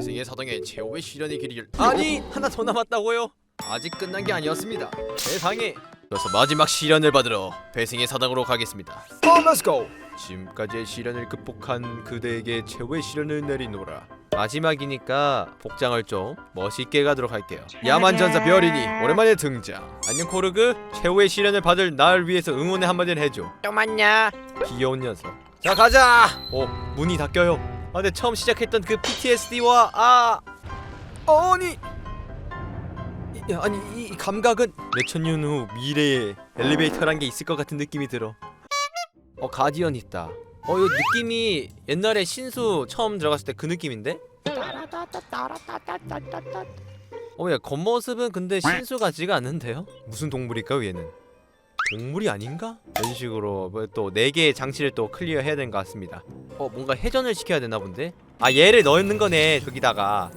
배승의 사당에 최후의 시련의 길이를 아니 하나 더 남았다고요? 아직 끝난 게 아니었습니다. 세상에 그래서 마지막 시련을 받으러 배승의 사당으로 가겠습니다. Come, let's go. 지금까지의 시련을 극복한 그대에게 최후의 시련을 내리노라. 마지막이니까 복장을 좀 멋있게 가도록 할게요. 야만 전사 별이니 오랜만에 등장. 안녕 코르그. 최후의 시련을 받을 날 위해서 응원의 한마디를 해줘. 또 만냐? 귀여운 녀석. 자 가자. 오 문이 닫혀요. 아 근데 처음 시작했던 그 PTSD와 아 아니 이, 아니 이 감각은 몇천 년 후 미래에 엘리베이터란 게 있을 것 같은 느낌이 들어. 어 가디언 있다. 어 이거 느낌이 옛날에 신수 처음 들어갔을 때 그 느낌인데? 어야 겉모습은 근데 신수 같지가 않는데요? 무슨 동물일까 얘는? 동물이 아닌가? 이런 식으로 뭐 또네 개의 장치를 또 클리어 해야 되는 것 같습니다. 어 뭔가 회전을 시켜야 되나 본데? 아 얘를 넣는 거네 저기다가.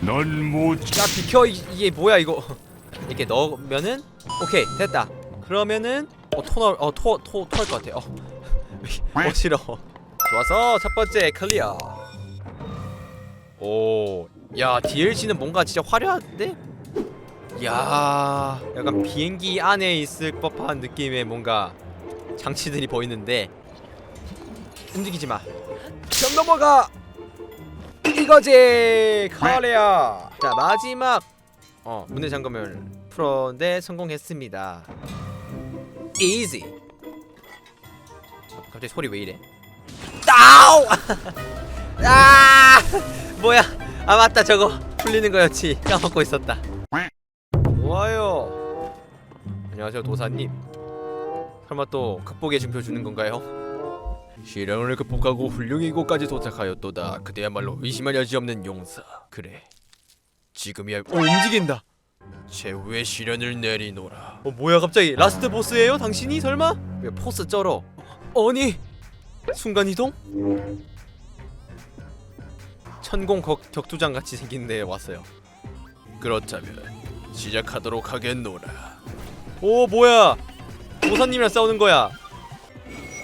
넌못 야 비켜 이, 이게 뭐야 이거? 이렇게 넣으면은 오케이 됐다. 그러면은 어 토너 어토토 토할 것 같아. 어, 어 싫어. 좋아서 첫 번째 클리어. 오, 야 DLC는 뭔가 진짜 화려한데? 야, 약간 비행기 안에 있을 법한 느낌의 뭔가 장치들이 보이는데 움직이지 마. 좀 넘어가. 이거지 카레야. 자 마지막 어 문의 잠금을 풀었는데 성공했습니다. 어, 갑자기 소리 왜 이래? 아우! 아! 뭐야? 아 맞다 저거 풀리는 거였지 까먹고 있었다. 안녕하세요 도사님. 설마 또 극복의 증표 주는 건가요? 시련을 극복하고 훌륭히 이곳까지 도착하였도다. 그대야말로 의심할 여지 없는 용사. 그래. 지금이야. 오 움직인다. 최후의 시련을 내리노라. 어 뭐야 갑자기 라스트 보스예요? 당신이 설마? 왜 포스 쩔어? 아니 순간 이동? 천공 격, 격투장 같이 생긴 데 왔어요. 그렇다면 시작하도록 하겠노라. 오 뭐야? 도사님이랑 싸우는 거야.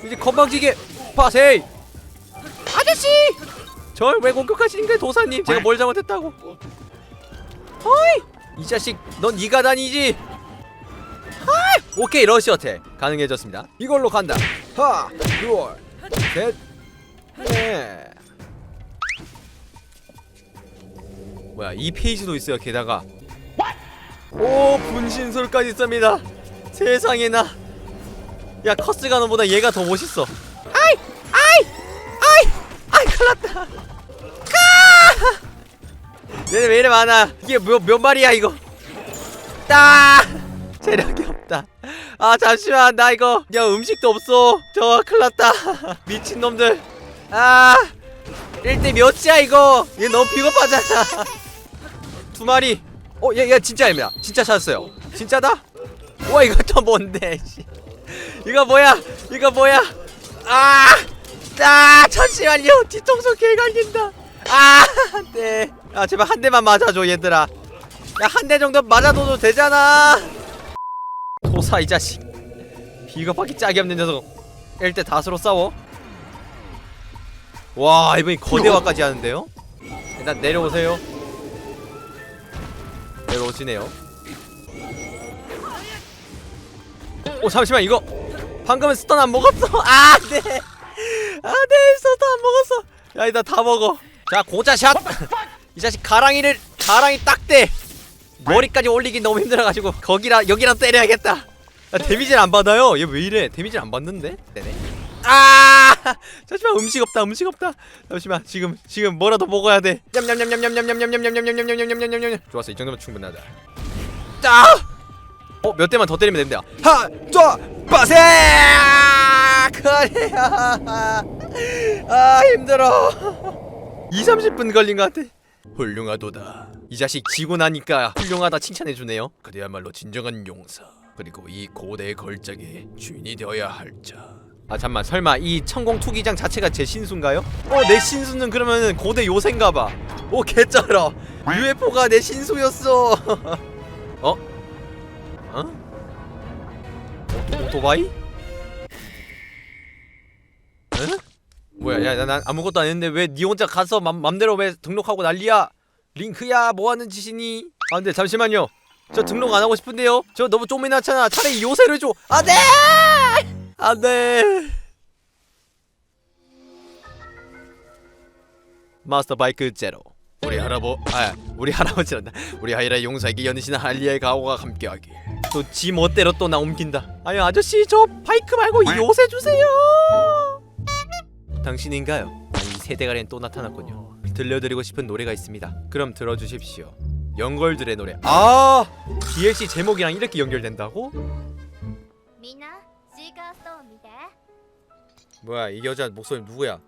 이제 건방지게. 파세이! 아저씨! 절 왜 공격하시는 거예요 도사님? 제가 뭘 잘못했다고? 어이! 이 자식 넌 니가 다니지? 하이! 오케이 러시 어택 가능해졌습니다. 이걸로 간다. 하, 둘, 셋, 넷. 뭐야 이 페이지도 있어요 게다가 오 분신술까지 있습니다. 세상에나. 야 커스가 너보다 얘가 더 멋있어. 아이 아이 아이 아이 큰일났다. 아! 얘네 왜 이래 많아? 이게 몇, 몇 마리야 이거? 따 체력이 없다. 아 잠시만 나 이거. 야 음식도 없어. 저 큰일났다. 미친놈들. 아 1대 몇이야 이거? 얘 너무 비겁하잖아. 두 마리 어 얘 얘 진짜 애매야 진짜 찾았어요. 진짜다? 와 이거 또 뭔데 씨. 이거 뭐야? 이거 뭐야? 아! 아 잠시만요. 뒤통수 개 갈린다. 아 안 돼 아 제발 한 대만 맞아줘 얘들아. 야 한 대 정도 맞아줘도 되잖아. 도사 이 자식. 비겁하게 짝이 없는 녀석. 1대 다수로 싸워. 와 이번엔 거대화까지 하는데요? 일단 내려오세요 내려오시네요. 오 잠시만 이거. 방금은 스턴 안 먹었어. 아 네. 아네 스턴 안 먹었어. 야 이따 다 먹어. 자 고자샷. 이 자식 가랑이를 가랑이 딱대. 머리까지 올리기 너무 힘들어가지고 거기라 여기라 때려야겠다. 야, 데미지를 안 받아요? 얘 왜 이래? 데미지를 안 받는데? 네네 아 잠시만 음식 없다 음식 없다 잠시만 지금 지금 뭐라도 먹어야 돼 냠냠냠냠냠냠냠냠냠냠냠냠냠냠냠냠냠냠냠 좋았어 이 정도면 충분하다 짜 어몇 대만 더 때리면 됩니다 하, 자, 빠세 그래야 아 힘들어 2, 30분 걸린 것 같아 훌륭하도다 이 자식 지고 나니까 훌륭하다 칭찬해 주네요 그대야말로 진정한 용사 그리고 이 고대의 걸작의 주인이 되어야 할 자 아 잠만 설마 이 천공 투기장 자체가 제 신수인가요? 어 내 신수는 그러면은 고대 요새인가봐 오 개쩔어 UFO가 내 신수였어 어? 어? 오토, 오토바이? 응? 뭐야 야난 아무것도 안 했는데 왜 니 혼자 가서 맘, 맘대로 왜 등록하고 난리야 링크야 뭐하는 짓이니 아 근데 잠시만요 저 등록 안 하고 싶은데요 저 너무 쪼매났잖아 차라리 요새를 줘 안돼 안돼 마스터 바이크 제로. 우리 할아버 아 우리 할아버지란다 우리 하이라 용사에게 연신 할리의 가오가 함께하길. 또지 멋대로 또 나 옮긴다. 아니 아저씨 저 바이크 말고 이 요새 주세요! 당신인가요? 세대가리는 또 나타났군요. 들려드리고 싶은 노래가 있습니다. 그럼 들어주십시오. 영걸들의 노래. 아! DLC 제목이랑 이렇게 연결된다고? みん 뭐야 이 여자 목소리 누구야?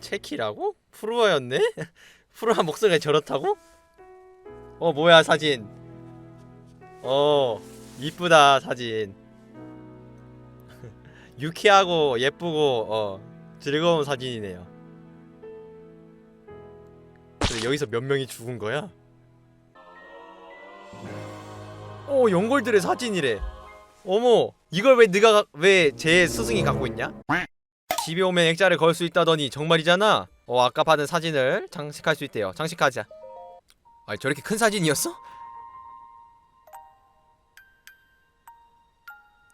체키라고? 프로였네? 프로한 목소리가 저렇다고? 어 뭐야 사진? 어 이쁘다 사진 유쾌하고 예쁘고 어 즐거운 사진이네요 근데 여기서 몇 명이 죽은 거야? 오 연골들의 사진이래 어머 이걸 왜 네가 왜 제 스승이 갖고 있냐? 집에 오면 액자를 걸 수 있다더니 정말이잖아. 어 아까 받은 사진을 장식할 수 있대요. 장식하자. 아 저렇게 큰 사진이었어?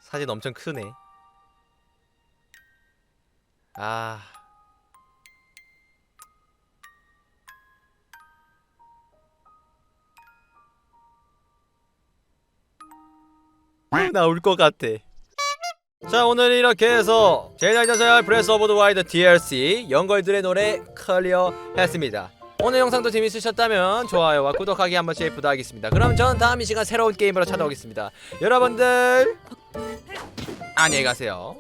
사진 엄청 크네. 아. 나울 것 같아. 자 오늘 이렇게 해서 제자자자 브레스 오브 더 와이드 DLC 영걸들의 노래 클리어 했습니다 오늘 영상도 재밌으셨다면 좋아요와 구독하기 한 번씩 부탁하겠습니다 그럼 전 다음 이 시간 새로운 게임으로 찾아오겠습니다 여러분들 안녕히 가세요